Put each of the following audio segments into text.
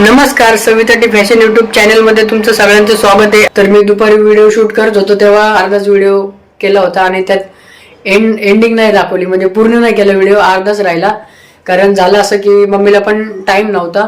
नमस्कार सविताटी fashion YouTube चॅनलमध्ये तुमचं सगळ्यांचं स्वागत आहे. तर मी दुपारी व्हिडिओ शूट करत होतो तेव्हा अर्धाच व्हिडिओ केला होता आणि त्यात एंड एंडिंग नाही दाखवली. म्हणजे पूर्ण नाही केला व्हिडिओ अर्धाच राहिला. कारण झालं असं की मम्मीला पण टाईम नव्हता.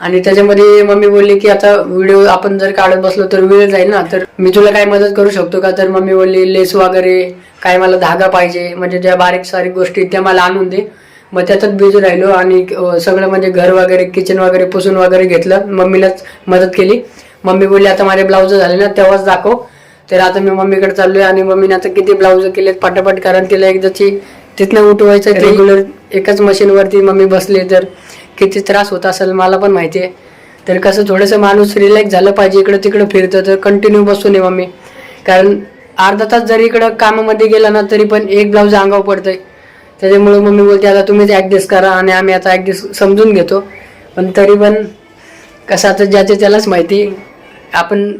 आणि त्याच्यामध्ये मम्मी बोलली की आता व्हिडिओ आपण जर काढत बसलो तर वेळ जाईल ना. तर मी तुला काय मदत करू शकतो का? तर मम्मी बोलली लेस वगैरे काय मला धागा पाहिजे? म्हणजे ज्या बारीक सारीक गोष्टी आहेत त्या मला आणून दे. मग त्याच्यात बिझी राहिलो आणि सगळं म्हणजे घर वगैरे किचन वगैरे पुसून वगैरे घेतलं. मम्मीलाच मदत केली. मम्मी बोलली आता माझे ब्लाऊज झाले ना तेव्हाच दाखव. तर आता मी मम्मीकडे चाललोय आणि मम्मीने आता किती ब्लाऊज केलेत पटापट कारण तिला एकदाची तिथनं उठवायचं रेग्युलर एकाच मशीनवरती मम्मी बसले तर किती त्रास होत असेल मला पण माहिती आहे. तर कसं थोडंसं माणूस रिलॅक्स झालं पाहिजे इकडं तिकडं फिरतं तर कंटिन्यू बसू नये मम्मी. कारण अर्धा तास जरी इकडं कामामध्ये गेला ना तरी पण एक ब्लाऊज अंगावर पडतंय. त्याच्यामुळे मम्मी बोलते आता तुम्हीच ऍडजस्ट करा आणि आम्ही आता ऍडजस्ट समजून घेतो. पण तरी पण कसं आता ज्याचे त्यालाच माहिती आपण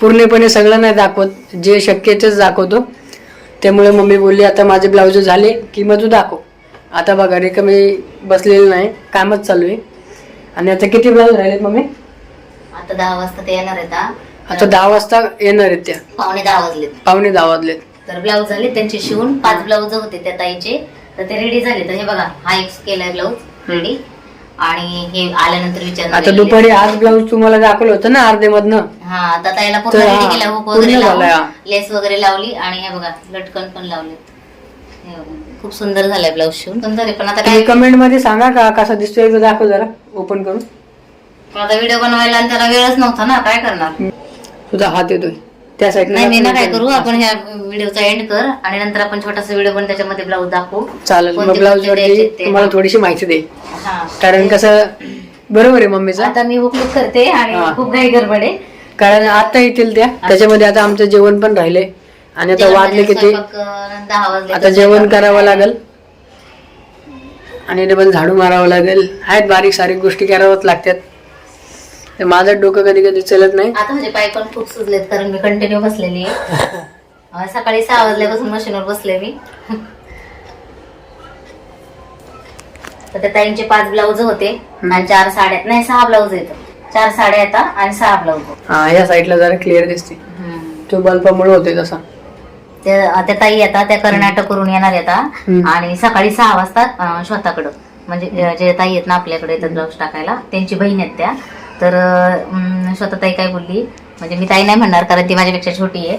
पूर्णपणे सगळं नाही दाखवत जे शक्य आहे तेच दाखवतो. त्यामुळे मम्मी बोलली आता माझे ब्लाऊज झाले की मग तू दाखव. आता बघा रिकामी बसलेलं नाही कामच चालू आहे. आणि आता किती ब्लाऊज राहिलेत मम्मी? आता दहा वाजता ते येणार आहेत. आता दहा वाजता येणार आहेत त्या. पावणे दहा वाजलेत. पावणे दहा वाजलेत. तर ब्लाऊज झाले त्यांचे शिवून पाच ब्लाऊज होते त्या ताईचे. तर ते रेडी झाले. तर हे बघा हा एक केलाय ब्लाऊज रेडी आणि हे आल्यानंतर विचारणार आता. दुपारी आज ब्लाऊज तुम्हाला दाखवलं होतं ना अर्धे मधनं हा आता ताईला पूर्ण तर रेडी केला हुक पूर्ण वगैरे झालाय हा. लावून लेस वगैरे लावली आणि हे बघा लटकन पण लावले. हे. खूप सुंदर झालाय ब्लाऊज शिवून. सुंदर आहे पण आता काय तुम्ही कमेंटमध्ये सांगा का कसा दिसतोय एकदा दाखव जरा ओपन करून. पण आता व्हिडिओ बनवायला आणि त्याला वेळच नव्हता ना काय करणार? तुझा हात येतोय त्या नाही मी ना काय करू? आपण ह्या व्हिडिओचा एंड कर आणि नंतर आपण छोटासा व्हिडिओ पण त्याच्यामध्ये ब्लाऊज दाखवू. चालेल मग कोणते ब्लाऊज कोणते वरती द्यायचे ते. तुम्हाला थोडीशी माहिती दे. हा. कारण कसं बरोबर आहे मम्मीचं? आता मी हुकलूक करते आणि. खूप घाई गडबड आहे. कारण आता येतील त्या. त्याच्यामध्ये आता आमचं जेवण पण राहिले. आणि आता वाजले किती? स्वयंपाक, अं, दहा वाजले आता जेवण करावं लागेल. आणि डबल झाडू मारावं लागेल. आहेत बारीक सारीक गोष्टी कराव्याच लागतात. तर माझं डोकं कधी कधी चलत नाही. आता माझे पाय पण खूप सुजलेत कारण मी कंटिन्यू बसलेली आहे. अं, सकाळी सहा वाजल्यापासून मशीनवर बसले मी. तर त्या ताईंचे पाच ब्लाऊज होते आणि चार साड्या. नाही सहा ब्लाऊज येतात चार साड्या येतात आणि सहा ब्लाऊज हा या साईडला जरा क्लिअर दिसते. तो बल्बामुळे होते तसा. त्या त्या ताई येतात त्या कर्नाटकवरून येणार येतात हम्म. आणि सकाळी सहा वाजता अं, स्वतःकडं. म्हणजे अं, जे ताई आहेत ना आपल्याकडे येतात ब्लाऊज टाकायला त्यांची बहीण आहेत त्या. तर अं, स्वतः ताई काय बोलली म्हणजे मी ताई नाही म्हणणार कारण ती माझ्यापेक्षा छोटी आहे.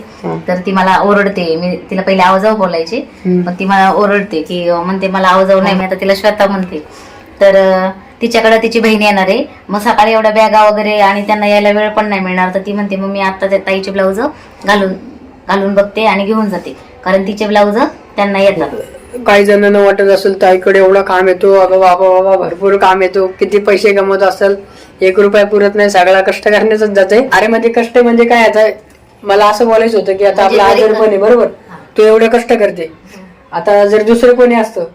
तर ती मला ओरडते. मी तिला पहिले आवाजाव बोलायची. पण ती मला ओरडते की म्हणते मला आवाजाव नाही मी आता तिला श्वेता म्हणते. तर तिच्याकडे तिची बहीण येणार आहे. मग सकाळी एवढ्या बॅगा वगैरे आणि त्यांना यायला वेळ पण नाही मिळणार. तर ती म्हणते मग मी आता त्या ताईचे ब्लाऊज घालून घालून बघते आणि घेऊन जाते. कारण तिचे ब्लाऊज त्यांना येतात. काही जणांना वाटत असेल ताईकडे एवढं काम येतो. अगं बाबा बाबा भरपूर काम येतो. किती पैसे कमवत असेल. एक रुपया पुरत नाही सगळा कष्ट करण्याच जाते अरे म्हणजे कष्ट म्हणजे काय? आता मला असं बोलायचं होतं की आता म्हणजे आपला घरी आजार पण आहे बरोबर. हा. तो एवढे कष्ट करते. आता जर दुसरं कोणी असतं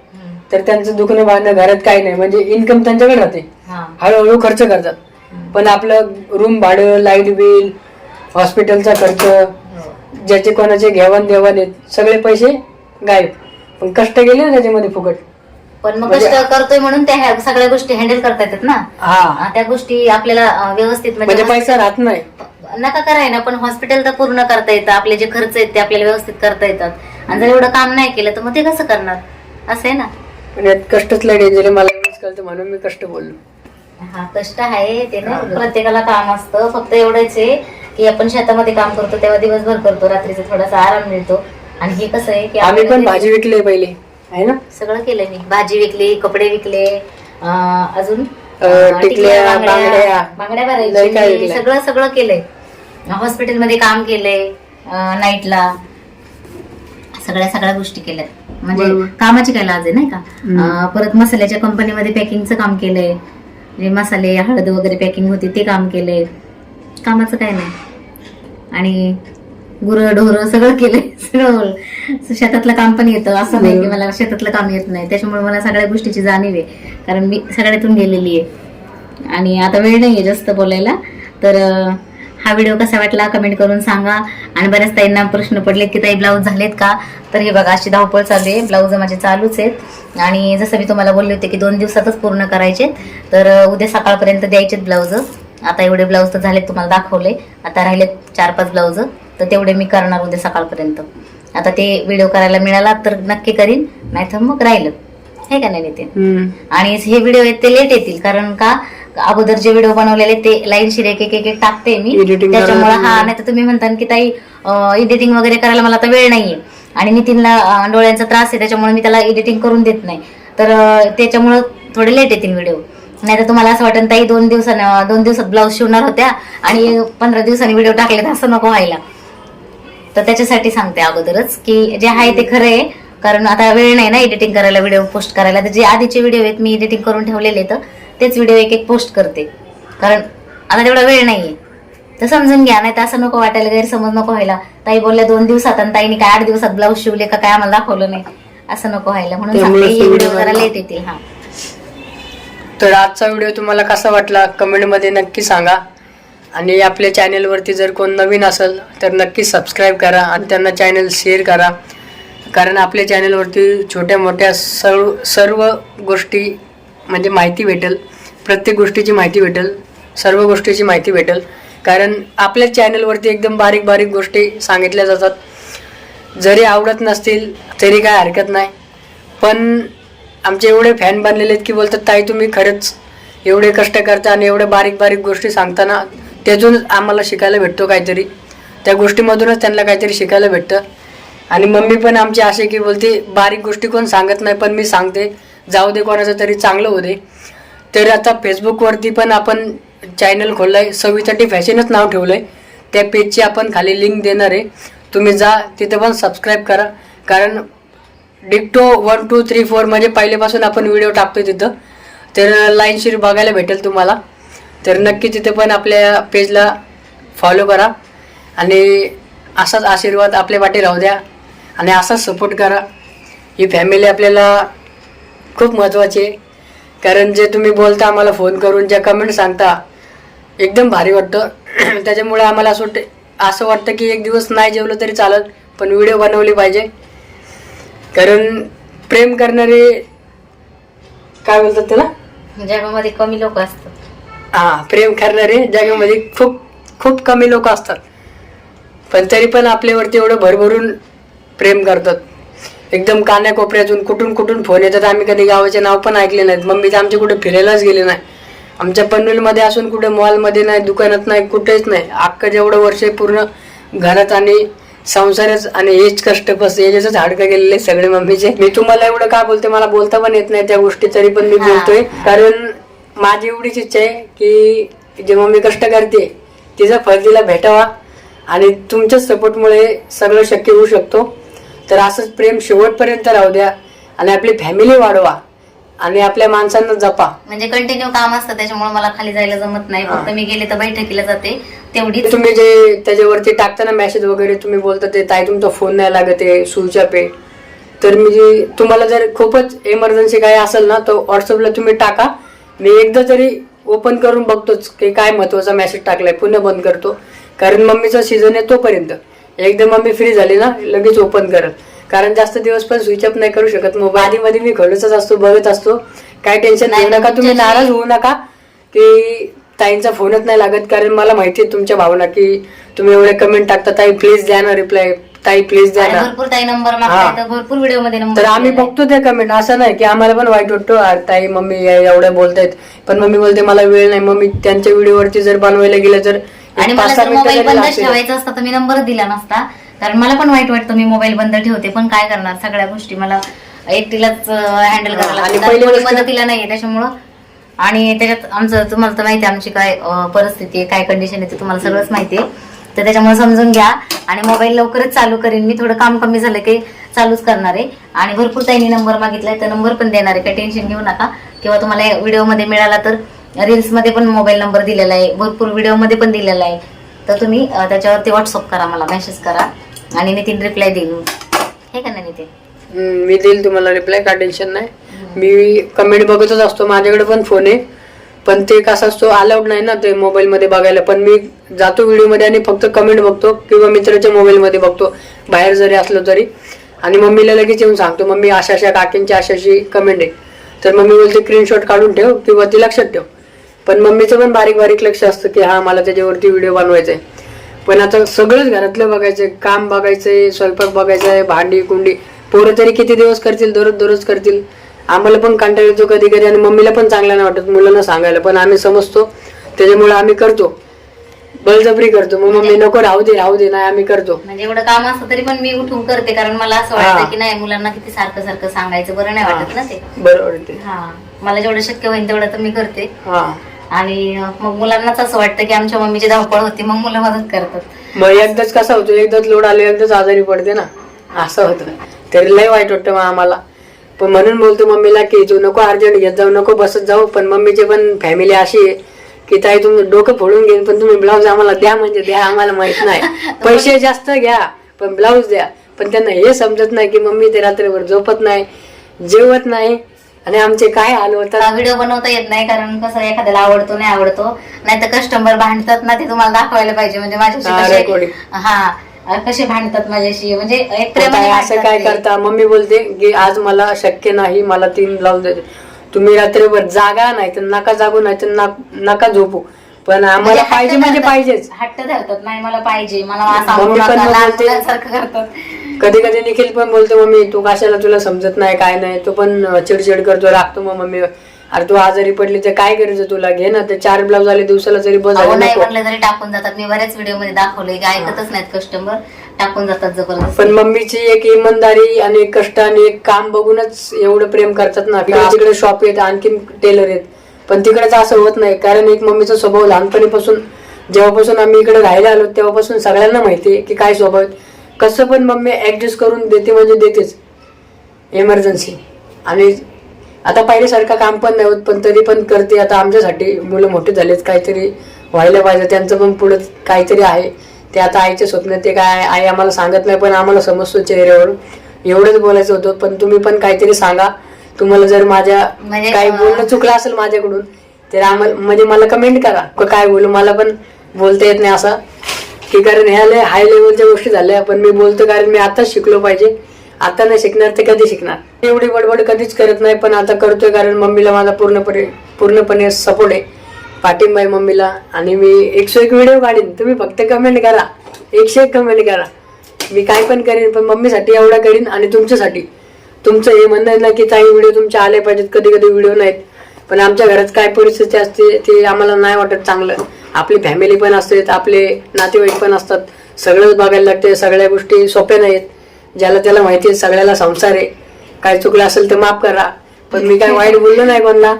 तर त्यांचं दुखणं भांडणं घरात काही नाही. म्हणजे इन्कम त्यांच्याकडे राहते. हा. हळूहळू खर्च करतात. पण आपलं रूम भाडं लाइट बिल हॉस्पिटलचा खर्च ज्याचे कोणाचे घेवाण देवाण आहेत सगळे पैसे गायब. पण कष्ट गेले ना त्याच्यामध्ये फुकट. पण मग म्हणजे- कष्ट करतोय म्हणून त्या ह्या सगळ्या गोष्टी हँडल करता येतात ना. हा. त्या गोष्टी आपल्याला अ, व्यवस्थित म्हणजे म्हणजे पैसा राहत नाही. नका कराय ना पण हॉस्पिटल तर पूर्ण करता येतं. आपले जे खर्च आहेत ते आपल्याला व्यवस्थित करता येतात. आणि जर एवढं काम नाही केलं तर मग ते कसं करणार? असं आहे ना? पण यात कष्टच लय डेंजर आहे. मला एवढंच कळतं म्हणून मी कष्ट बोललो. हा कष्ट आहे ते ना. प्रत्येकाला काम असतं. फक्त एवढंच आहे की आपण शेतामध्ये काम करतो तेव्हा दिवसभर करतो. रात्रीचा थोडासा आराम मिळतो. आणि हे कसं आहे की आम्ही आपल्याला पण ते- भाजी विकली पहिले. आहे ना? सगळं केलंय मी. भाजी विकली कपडे विकले अं, अजून अं, अं, टिकल्या, बांगड्या, बांगड्या. लय काय भरायची विकलंय. सगळं सगळं केलंय. हॉस्पिटलमध्ये काम केलंय नाईटला. सगळ्या सगळ्या गोष्टी केल्यात. म्हणजे बरोबर. कामाची काय लाज आहे नाही का? अं, परत मसाल्याच्या कंपनीमध्ये पॅकिंगचं काम केलंय. जे मसाले हळद वगैरे पॅकिंग होती ते काम केलंय. कामाचं काय नाही. आणि गुरं ढोरं सगळं केलंय सगळं शेतातलं काम पण येतं असं नाही की मला शेतातलं काम येत नाही. त्याच्यामुळे मला सगळ्या गोष्टीची जाणीव आहे. कारण मी सगळ्यातून गेलेली आहे. आणि आता वेळ नाहीये जास्त बोलायला. तर हा व्हिडिओ कसा वाटला कमेंट करून सांगा. आणि बऱ्याच ताईंना प्रश्न पडलेत की ताई ब्लाऊज झालेत का? तर हे बघा अशी धावपळ चालू आहे. ब्लाऊज माझे चालूच आहेत. आणि जसं मी तुम्हाला बोलले होते की दोन दिवसातच पूर्ण करायचे तर उद्या सकाळपर्यंत द्यायचेत ब्लाऊज. आता एवढे ब्लाऊज तर झालेत तुम्हाला दाखवले. आता राहिलेत चार पाच ब्लाऊज. तर तेवढे मी करणार उद्या सकाळपर्यंत. आता ते व्हिडिओ करायला मिळाला तर नक्की करीन नाहीतर मग राहिलं. हे का नाही नितीन. आणि हे व्हिडिओ आहेत ते लेट येतील कारण का? अगोदर जे व्हिडिओ बनवलेले ते लाईन शिर एक एक टाकते मी. त्याच्यामुळे हा नाही तर तुम्ही म्हणता की ताई एडिटिंग वगैरे करायला मला आता वेळ नाहीये. आणि नितीनला डोळ्यांचा त्रास आहे त्याच्यामुळे मी त्याला एडिटिंग करून देत नाही. तर त्याच्यामुळं थोडे लेट येतील व्हिडिओ नाही तर तुम्हाला असं वाटतं ताई दोन दिवसानं दोन दिवसात ब्लाऊज शिवणार होत्या आणि पंधरा दिवसांनी व्हिडिओ टाकले तर असं नको व्हायला. तर त्याच्यासाठी सांगते अगोदरच की जे आहे ते खरं आहे. कारण आता वेळ नाही ना एडिटिंग करायला व्हिडिओ पोस्ट करायला. तर जे आधीचे व्हिडिओ आहेत मी एडिटिंग करून ठेवलेले तर तेच व्हिडिओ एक एक पोस्ट करते. कारण आता तेवढा वेळ नाहीये. तर समजून घ्या नाही तर असं नको वाटायला गैरसमज नको व्हायला. ताई बोलल्या दोन दिवसात आणि ताईने काय आठ दिवसात ब्लाऊज शिवले का काय आम्हाला दाखवलं नाही. असं नको व्हायला. म्हणून व्हिडिओ जरा. लेट येतील. हा. तर आजचा व्हिडिओ तुम्हाला कसा वाटला? कमेंटमध्ये नक्की सांगा. आणि आपल्या चॅनेलवरती जर कोण नवीन असेल तर नक्की सबस्क्राईब करा आणि त्यांना चॅनल शेअर करा. कारण आपल्या चॅनलवरती छोट्या मोठ्या सर्व सर्व गोष्टी म्हणजे माहिती भेटेल. प्रत्येक गोष्टीची माहिती भेटेल. सर्व गोष्टीची माहिती भेटेल. कारण आपल्या चॅनलवरती एकदम बारीक बारीक गोष्टी सांगितल्या जातात. जरी आवडत नसतील तरी काय हरकत नाही. पण आमचे एवढे फॅन बनलेले आहेत की बोलतात ताई तुम्ही खरंच एवढे कष्ट करता आणि एवढ्या बारीक बारीक गोष्टी सांगताना त्यातून आम्हाला शिकायला भेटतो काहीतरी. त्या गोष्टीमधूनच त्यांना काहीतरी शिकायला भेटतं. आणि मम्मी पण आमची असे की बोलते बारीक गोष्टी कोण सांगत नाही पण मी सांगते. जाऊ दे कोणाचं तरी चांगलं होऊ दे. तर आता फेसबुकवरती पण आपण चॅनल खोललं आहे सविसाठी फॅशनच नाव ठेवलं आहे त्या पेजची आपण खाली लिंक देणार आहे. तुम्ही जा तिथे पण सबस्क्राईब करा. कारण डिक्टो वन टू थ्री फोर म्हणजे पहिल्यापासून आपण व्हिडिओ टाकतोय तिथं. तर लाईनशीर बघायला भेटेल तुम्हाला. तर नक्की तिथे पण आपल्या पेजला फॉलो करा. आणि असाच आशीर्वाद आपल्या वाटे राहू द्या. आणि असाच सपोर्ट करा. ही फॅमिली आपल्याला खूप महत्त्वाची आहे. कारण जे तुम्ही बोलता आम्हाला फोन करून ज्या कमेंट सांगता एकदम भारी वाटतं. त्याच्यामुळे आम्हाला असं वाटतं असं वाटतं की एक दिवस नाही जेवलं तरी चालत पण व्हिडिओ बनवली पाहिजे. कारण प्रेम करणारे काय बोलतात त्याला? जगामध्ये कमी लोक असतात. हा प्रेम करणारे जगामध्ये खूप खूप कमी लोक असतात. पण तरी पण आपल्यावरती एवढं भरभरून प्रेम करतात. एकदम कान्याकोपऱ्यातून कुठून कुठून फोन येतात. आम्ही कधी गावाचे नाव पण ऐकले नाहीत. मम्मी तर आमचे कुठे फिरायलाच गेले नाही. आमच्या पनवेलमध्ये असून कुठे मॉलमध्ये नाही दुकानात नाही कुठेच नाही. अख्खं जेवढं वर्ष पूर्ण घरात आणि संसारच आणि हेच कष्ट बस याच्याच हाडकं गेलेले सगळे मम्मीचे. मी तुम्हाला एवढं का बोलते? मला बोलता पण येत नाही त्या गोष्टी तरी पण मी. बोलतोय. कारण माझी एवढीच इच्छा आहे की जे मम्मी कष्ट करते तिचा फळ तिला भेटावा आणि तुमच्या सपोर्टमुळे सगळं शक्य होऊ शकतो. तर असंच प्रेम शेवटपर्यंत राहू द्या आणि आपली फॅमिली वाढवा आणि आपल्या माणसांना जपा. म्हणजे कंटिन्यू काम असतं त्याच्यामुळे मला खाली जायला जमत नाही. फक्त मी गेले तर बैठकीला जाते तेवढीच. तुम्ही जे त्याच्यावरती टाकताना मेसेज वगैरे तुम्ही बोलता ते ताई तुमचा फोन नाही लागत आहे स्विच ऑफ आहे तर मी तुम्हाला जर खूपच इमर्जन्सी काय असेल ना तर व्हॉट्सअपला तुम्ही टाका. मी एकदा तरी ओपन करून बघतोच की काय महत्त्वाचा मेसेज टाकलाय. पुन्हा बंद करतो. कारण मम्मीचा सीझन आहे तोपर्यंत. एकदा मम्मी फ्री झाली ना लगेच ओपन करत. कारण जास्त दिवस पण स्विच ऑफ नाही करू शकत. मोबाईल आधी मध्ये मी खोलतच असतो बघत असतो. काय टेन्शन नाही, नका तुम्ही नाराज होऊ नका की ताईंचा फोनच नाही लागत. कारण मला माहिती आहे तुमच्या भावना की तुम्ही एवढे कमेंट टाकता. ताई प्लीज द्या ना रिप्लाय ताई प्लीज द्या आणि ना. भरपूर ताई नंबर हा. तर भरपूर व्हिडिओमध्ये तर नंबर आम्ही बघतो ते कमेंट असं नाही की आम्हाला पण वाईट वाटतो "अरे ताई मम्मी ए- एवढं बोलतायत. पण मम्मी बोलते मला वेळ नाही. मम्मी त्यांच्या व्हिडिओवरती जर बनवायला गेलं तर आणि मला सहा जर मिनिटं मोबाईल तरी बंद लागतील. ठेवायचा असता तर मी नंबरच दिला नसता. कारण मला पण वाईट वाटतं मी मोबाईल बंद ठेवते. पण काय करणार? सगळ्या गोष्टी मला एकटीलाच हँडल करायला आणि लागतात. पहिली कोणी गोष्ट- मदतीला नाहीये त्याच्यामुळं. आणि त्याच्यात आमचं तुम्हाला तर माहिती आहे आमची काय अं, परिस्थिती आहे काय कंडिशन आहे ते तुम्हाला सगळंच माहिती आहे. तर त्याच्यामुळे समजून घ्या. आणि मोबाईल लवकरच चालू करेन मी. थोडं काम कमी झालं की चालूच करणार आहे. आणि भरपूर ताईंनी नंबर मागितलाय तर नंबर पण देणार आहे. काही टेन्शन घेऊ नका. किंवा तुम्हाला व्हिडिओमध्ये मिळाला तर रील्समध्ये पण मोबाईल नंबर दिलेला आहे. भरपूर व्हिडिओमध्ये पण दिलेला आहे. तर तुम्ही त्याच्यावरती व्हॉट्सअप करा मला. मेसेज करा. आणि नितीन रिप्लाय देईन हे का नाही नितीन? मी देईल तुम्हाला रिप्लाय काय टेन्शन नाही. मी कमेंट बघतच असतो. माझ्याकडे पण फोन आहे. पण ते कसं असतो अलाउड नाही ना ते मोबाईलमध्ये बघायला. पण मी जातो व्हिडिओमध्ये आणि फक्त कमेंट बघतो किंवा मित्राच्या मोबाईलमध्ये बघतो बाहेर जरी असलो तरी. आणि मम्मीला लगेच येऊन सांगतो मम्मी अशा अशा काकींची अशा अशी कमेंट आहे. तर मम्मी बोलते स्क्रीनशॉट काढून ठेव किंवा ती लक्षात ठेव. पण मम्मीचं पण बारीक बारीक लक्ष असतं की हा मला त्याच्यावरती व्हिडिओ बनवायचा आहे पण आता सगळंच घरातलं बघायचंय काम बघायचं आहे स्वयंपाक बघायचंय भांडी कुंडी पोरं तरी किती दिवस करतील दररोज दररोज करतील. आम्हाला पण कंटाळ येतो कधी कधी आणि मम्मीला पण चांगलं नाही वाटत मुलांना सांगायला. पण आम्ही समजतो त्याच्यामुळे आम्ही करतो. बळजबरी करतो. मग मम्मी नको राहू दे राहू दे नाही आम्ही करतो. म्हणजे एवढं काम असतं तरी पण मी उठून करते कारण मला असं हा. वाटतं की नाही मुलांना किती सारखं सारखं सांगायचं बरं नाही वाटत ना ते. बरोबर ते. हा. मला जेवढं शक्य होईल तेवढं तर मी करते. हा. आणि मग मुलांनाच असं वाटतं की आमच्या मम्मीची धावपळ होती मग मुलं मदत करतात. मग एकदाच कसं होतं एकदाच लोड आले एकदाच आजारी पडते ना. असं होतं. तरी लय वाईट वाटतं मग आम्हाला. पण म्हणून बोलतो मम्मीला की तू नको अर्जंट घेत जाऊ नको बसत जाऊ पण मम्मीची पण फॅमिली अशी आहे की ताई तुम्ही डोकं फोडून घेईन पण तुम्ही ब्लाऊज आम्हाला द्या म्हणजे द्या आम्हाला माहीत नाही. पैसे जास्त घ्या पण ब्लाऊज द्या. पण त्यांना हे समजत नाही की मम्मी ते रात्रभर झोपत नाही जेवत नाही आणि आमचे काय हाल होतात व्हिडिओ बनवता येत नाही कारण कसं एखाद्याला आवडतो नाही आवडतो. नाही तर कस्टमर भांडतात ना ते तुम्हाला दाखवायला पाहिजे. म्हणजे हा, माझ्याशी recording. कसे हा कसे भांडतात माझ्याशी? म्हणजे एक ताई प्रेमाने असं काय ते. करता? मम्मी बोलते की आज मला शक्य नाही मला तीन ब्लाऊज देते तुम्ही रात्रभर जागा नाही तर नका जागू नाही तर ना- नका झोपू. पण आम्हाला म्हणजे पाहिजे म्हणजे धरतात. पाहिजेच. हट्ट धरतात. नाही मला पाहिजे. मला सांगू मम्मी पण नका मग लहान बोलते- मुलांसारखं करतात. कधी कधी निखिल पण बोलतो मम्मी तू कशाला तुला समजत नाही काय नाही? तो पण चिडचिड करतो राखतो मग मम्मी. अरे तू आजारी पडली तर काय करायचं तुला? घे ना ते चार ब्लाऊज आले दिवसाला जरी बस अहो झाले नाही नको. म्हणलं तरी टाकून जातात. मी बऱ्याच व्हिडिओमध्ये दाखवलंय. की ऐकतच नाहीत कस्टमर टाकून जातात जबरदस्त. पण मम्मीची एक इमानदारी आणि एक कष्ट आणि एक काम बघूनच एवढं प्रेम करतात ना. की तिकडे शॉप येत आणखीन टेलर आहेत पण तिकडेच असं होत नाही. कारण एक मम्मीचा स्वभाव लहानपणीपासून जेव्हापासून आम्ही इकडे राहायला आलो तेव्हापासून सगळ्यांना माहिती आहे की काय स्वभाव आहे. कसं पण मम्मी ऍडजस्ट करून देते म्हणजे देतेच. इमर्जन्सी आणि आता पहिल्यासारखं काम पण नाही होत पण तरी पण करते. आता आमच्यासाठी मुलं मोठे झालेत काहीतरी व्हायला पाहिजे. त्यांचं पण पुढं काहीतरी आहे. ते आता आईचे स्वप्न ते काय आई आम्हाला सांगत नाही पण आम्हाला समजतो चेहऱ्यावरून एवढंच बोलायचं होतं पण तुम्ही पण काहीतरी सांगा. तुम्हाला जर माझ्या म्हणजे, काही बोलणं चुकलं असेल माझ्याकडून तर आम्हाला म्हणजे मला कमेंट करा. काय बोलू मला पण बोलता येत नाही असं. की कारण ह्या लय हाय लेवलच्या गोष्टी झाल्या पण मी बोलतो कारण मी आताच शिकलो पाहिजे. आता नाही शिकणार ते कधी शिकणार? एवढी बडबड कधीच करत नाही पण आता करतोय कारण मम्मीला माझा पूर्णपणे पूर्णपणे सपोर्ट आहे. पाठिंबा आहे मम्मीला. आणि मी एकशे एक व्हिडिओ काढीन. तुम्ही फक्त कमेंट करा. एकशे एक कमेंट करा. मी काय पण करेन पण मम्मीसाठी एवढा करीन आणि तुमच्यासाठी. तुमचं हे म्हणणं आहे ना की काही व्हिडिओ तुमचे आले पाहिजेत कधी कधी व्हिडिओ नाहीत. पण आमच्या घरात काय परिस्थिती असते ते आम्हाला नाही वाटत चांगलं. आपली फॅमिली पण असते आपले नातेवाईक पण असतात. सगळंच बघायला लागते सगळ्या गोष्टी सोप्या नाहीत. ज्याला त्याला माहिती आहे सगळ्याला संसार आहे. काय चुकलं असेल तर माफ करा. पण मी काय वाईट बोललो नाही कोणला.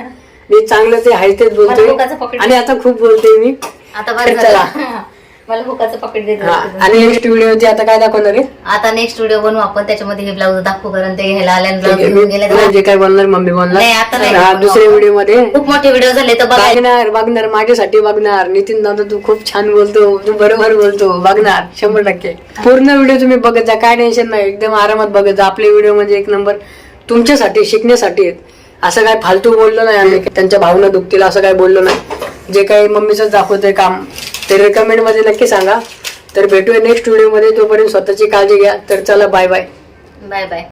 मी चांगलं ते आहे तेच बोलतोय. आणि आता खूप बोलते मी. आता चला. मला हुकाचं पकेट देत आणि नेक्स्ट व्हिडिओ आता काय दाखवणार आहे? आता नेक्स्ट व्हिडिओ बनवू आपण. त्याच्यामध्ये हे ब्लाऊज दाखवू कारण ते घ्यायला आल्या ब्लाऊज घेऊन गेले जे काय बोलणार मम्मी नाही, आता नाही. बोलणार हा दुसऱ्या व्हिडिओमध्ये खूप मोठे व्हिडिओ झाले तर बघा बघणार बघणार. माझ्यासाठी बघणार. नितीन दादा तू खूप छान बोलतो. तू बरोबर बोलतो. बघणार. शंभर टक्के. पूर्ण व्हिडिओ तुम्ही बघत जा. काय टेन्शन नाही. एकदम आरामात बघत जा. आपले व्हिडिओ म्हणजे एक नंबर तुमच्यासाठी शिकण्यासाठी आहेत. असं काय फालतू बोललो नाही आम्ही. त्यांच्या भावना दुखतील. असं काय बोललो नाही. जे काही मम्मीच दाखवतंय काम. ते कमेंटमध्ये नक्की सांगा. तर भेटूया नेक्स्ट व्हिडिओमध्ये तोपर्यंत स्वतःची काळजी घ्या. तर चला बाय बाय बाय बाय